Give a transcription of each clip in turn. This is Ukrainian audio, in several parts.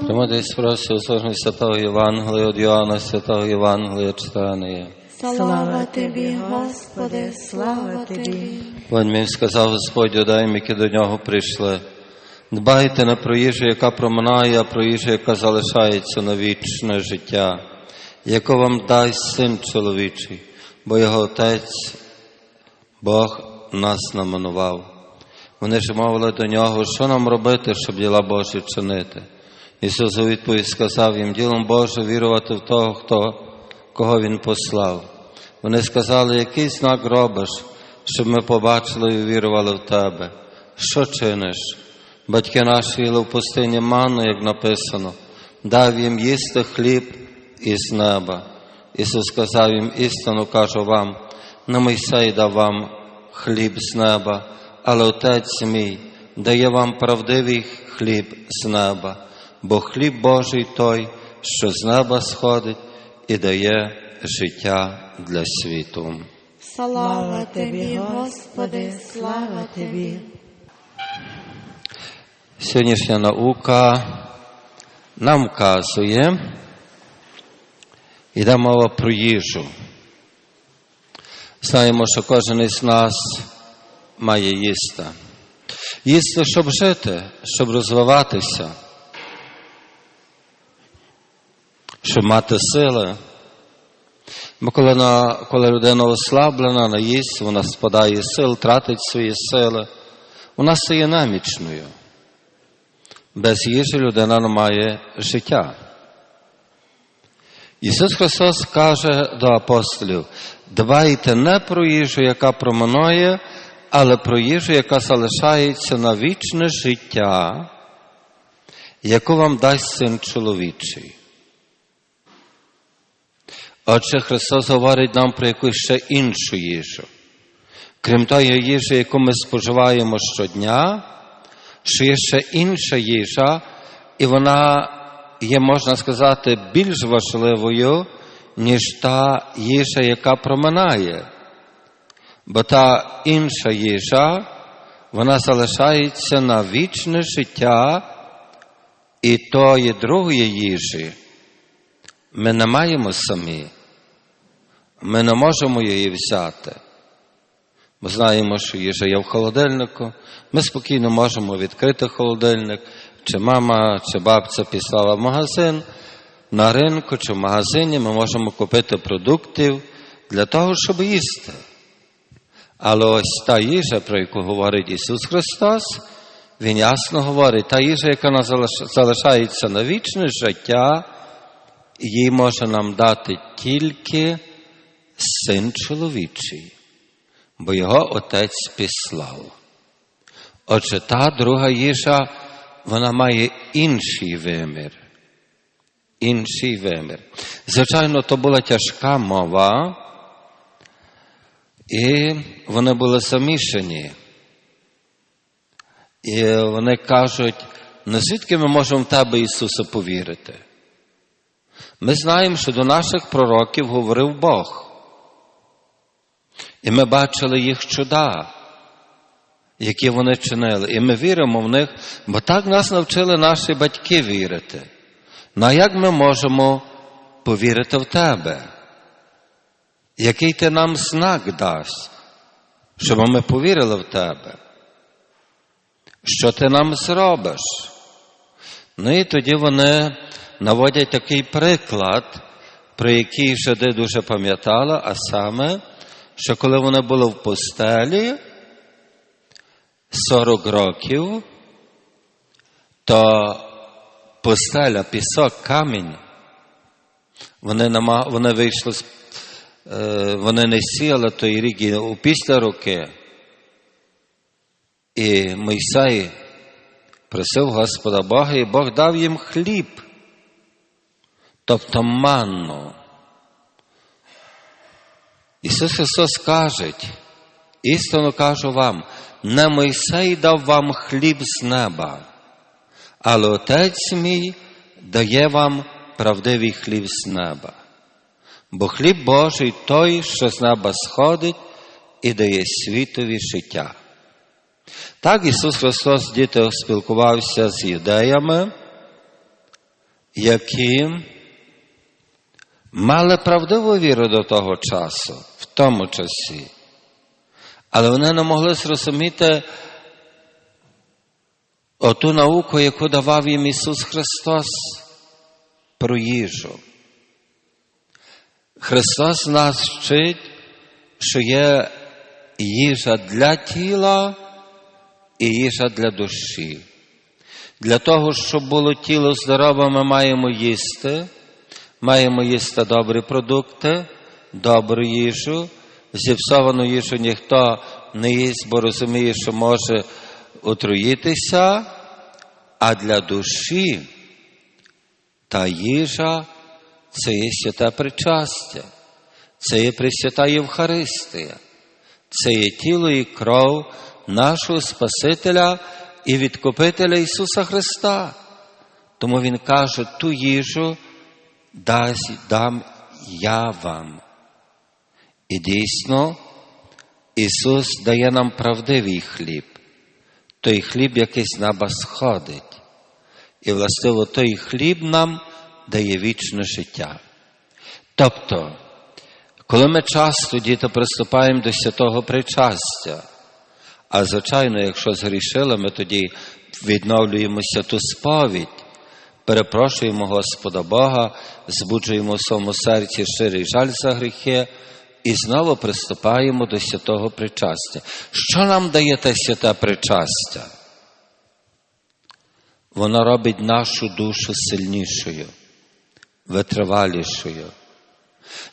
Тримайтесь просі услужність Святого Євангелія від Йоанна Святого Євангелія читання. Слава тобі, Господи, слава тобі. Мені сказав Господь юдеям, які до нього прийшли. Дбайте не про їжу, яка проминає, а про їжу, яка залишається на вічне життя, яку вам дасть син чоловічий, бо його отець, Бог нас наманував. Вони ж мовили до нього, що нам робити, щоб діла Божі чинити. Ісус у відповідь сказав їм, ділом Боже вірувати в того, хто, кого Він послав. Вони сказали, який знак робиш, щоб ми побачили і увірували в Тебе. Що чиниш? Батьки наші їли в пустині манну, як написано, дав їм їсти хліб із неба. Ісус сказав їм, істину кажу вам, не Мойсей дав вам хліб з неба, але Отець мій дає вам правдивий хліб з неба, бо хліб Божий той, що з неба сходить і дає життя для світу. Слава тобі, Господи, слава тобі. Сьогоднішня наука нам вказує, йде мова про їжу. Знаємо, що кожен із нас має їсти. Їсти, щоб жити, щоб розвиватися, щоб мати сили. Бо коли, на, коли людина ослаблена, наїсть, вона спадає сил, тратить свої сили, вона стає намічною. Без їжі людина не має життя. Ісус Христос каже до апостолів: дбайте не про їжу, яка проминає, але про їжу, яка залишається на вічне життя, яку вам дасть син чоловічий. Отже, Христос говорить нам про якусь ще іншу їжу. Крім тої їжі, яку ми споживаємо щодня, що є ще інша їжа, і вона є, можна сказати, більш важливою, ніж та їжа, яка проминає. Бо та інша їжа, вона залишається на вічне життя, і тої другої їжі ми не маємо самі. Ми не можемо її взяти. Ми знаємо, що їжа є в холодильнику. Ми спокійно можемо відкрити холодильник, чи мама, чи бабця післала в магазин, на ринку чи в магазині ми можемо купити продуктів для того, щоб їсти. Але ось та їжа, про яку говорить Ісус Христос, Він ясно говорить, та їжа, яка залишається на вічне життя, її може нам дати тільки син чоловічий бо його отець післав. Отже, та друга їжа, вона має інший вимір. Інший вимір. Звичайно, то була тяжка мова, і вони були замішані. І вони кажуть, ну звідки ми можемо в тебе, Ісуса, повірити? Ми знаємо, що до наших пророків говорив Бог. І ми бачили їх чуда, які вони чинили. І ми віримо в них, бо так нас навчили наші батьки вірити. Ну а як ми можемо повірити в тебе? Який ти нам знак дасть, щоб ми повірили в тебе? Що ти нам зробиш? Ну і тоді вони наводять такий приклад, про який жиди дуже пам'ятали, а саме що коли вони були в постелі 40 років, то постеля, пісок, камінь, вони нама, вони вийшли, вони не сіяли той рік у після роки. І Мойсей просив Господа Бога, і Бог дав їм хліб, тобто манну. Ісус Христос каже, істинно кажу вам, не Мойсей дав вам хліб з неба, але Отець мій дає вам правдивий хліб з неба. Бо хліб Божий той, що з неба сходить і дає світові життя. Так Ісус Христос діти спілкувався з юдеями, які мали правдиву віру до того часу, в тому часі, але вони не могли зрозуміти оту науку, яку давав їм Ісус Христос про їжу. Христос нас вчить, що є їжа для тіла і їжа для душі. Для того, щоб було тіло здорове, ми маємо їсти, маємо їсти добрі продукти, добру їжу. Зіпсовану їжу ніхто не їсть, бо розуміє, що може отруїтися, а для душі та їжа це є святе причастя, це є Пресвята Євхаристія, це є тіло і кров нашого Спасителя і відкупителя Ісуса Христа. Тому Він каже, ту їжу дам я вам. І дійсно, Ісус дає нам правдивий хліб, той хліб, який з неба сходить. І, властиво, той хліб нам дає вічне життя. Тобто, коли ми часто, діти, приступаємо до святого причастя, а звичайно, якщо згрішили, ми тоді відновлюємося ту сповідь, перепрошуємо Господа Бога, збуджуємо в своєму серці щирий жаль за гріхи і знову приступаємо до святого причастя. Що нам дає те святе причастя? Воно робить нашу душу сильнішою, витривалішою.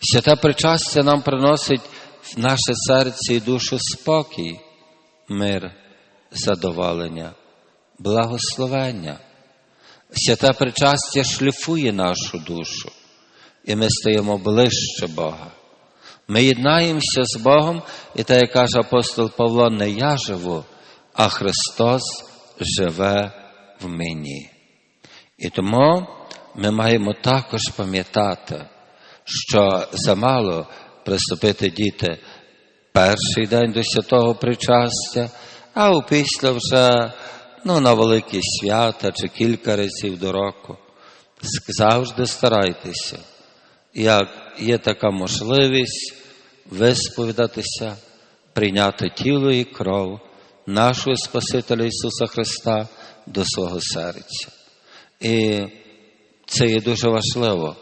Святе причастя нам приносить в наше серце і душу спокій, мир, задоволення, благословення. Святе причастя шліфує нашу душу, і ми стаємо ближче Бога. Ми єднаємося з Богом, і так як каже апостол Павло, не я живу, а Христос живе в мені. І тому ми маємо також пам'ятати, що замало приступити діти перший день до святого причастя, а опісля вже ну, на великі свята чи кілька разів до року. Завжди старайтеся, як є така можливість висповідатися, прийняти тіло і кров нашого Спасителя Ісуса Христа до свого серця. І це є дуже важливо,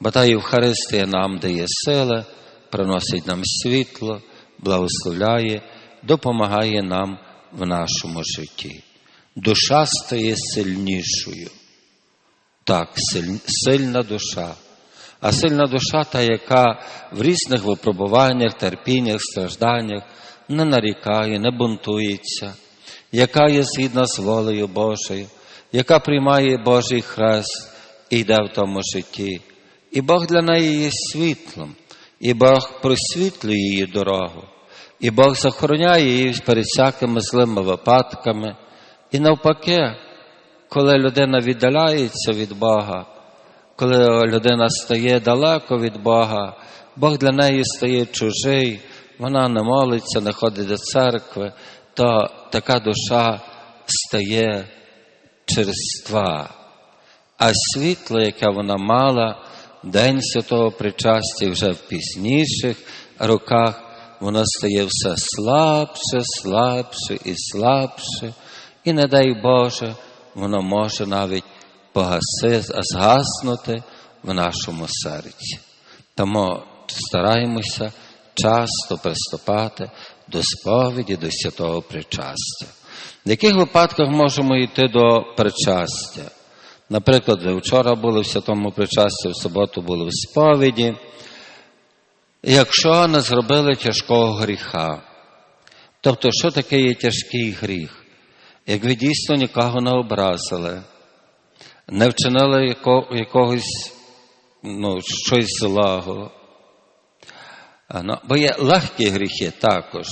бо та Євхаристія нам дає сили, приносить нам світло, благословляє, допомагає нам в нашому житті. Душа стає сильнішою. Так, сильна душа. А сильна душа та, яка в різних випробуваннях, терпіннях, стражданнях не нарікає, не бунтується, яка є згідна з волею Божою, яка приймає Божий хрест і йде в тому житті. І Бог для неї є світлом, і Бог просвітлює її дорогу, і Бог захороняє її перед всякими злими випадками. І навпаки, коли людина віддаляється від Бога, коли людина стає далеко від Бога, Бог для неї стає чужий, вона не молиться, не ходить до церкви, то така душа стає черства. А світло, яке вона мала, День святого причастя вже в пізніших роках, воно стає все слабше, слабше і слабше. І, не дай Боже, воно може навіть погаси, згаснути в нашому серці. Тому стараємося часто приступати до сповіді, до святого причастя. В яких випадках можемо йти до причастя? Наприклад, вчора були в святому причасті, в суботу були в сповіді. Якщо не зробили тяжкого гріха, тобто, що таке є тяжкий гріх? Як ви дійсно нікого не образили, не вчинили яко, якогось ну, щось злого. Ну, бо є легкі гріхи також.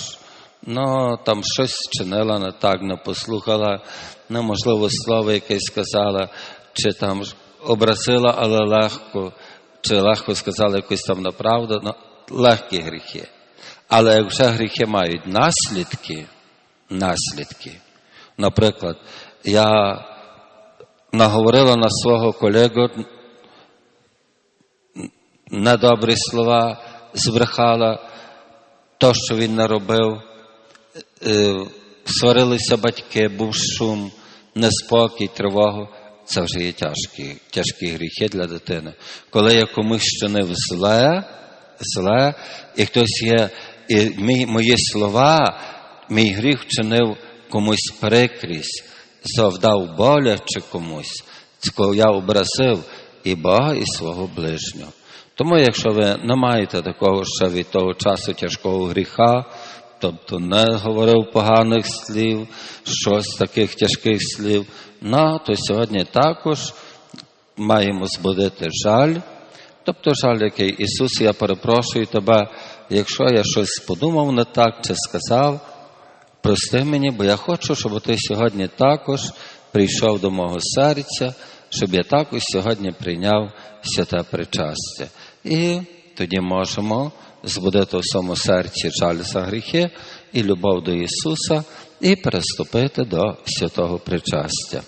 Ну, там щось вчинила не так, не послухала, неможливо слово якесь сказала, чи там образила, але легко, чи легко сказала якусь там неправду. Ну, легкі гріхи. Але як вже гріхи мають наслідки, наслідки. Наприклад, я наговорила на свого колегу недобрі слова, збрехала то, що він наробив, Е, сварилися батьки, був шум, неспокій, тривогу. Це вже є тяжкі, тяжкі гріхи для дитини. Коли я комусь чинив зле, зле, і хтось є, і мій, мої слова, мій гріх вчинив комусь прикрість, завдав боляче комусь, коли я образив і Бога, і свого ближнього. Тому, якщо ви не маєте такого ще від того часу тяжкого гріха, тобто не говорив поганих слів, щось таких тяжких слів, ну, то сьогодні також маємо збудити жаль, тобто жаль, який Ісус, я перепрошую тебе, якщо я щось подумав не так чи сказав, прости мені, бо я хочу, щоб ти сьогодні також прийшов до мого серця, щоб я також сьогодні прийняв святе причастя. І тоді можемо збудити в своєму серці жаль за гріхи і любов до Ісуса і переступити до святого причастя.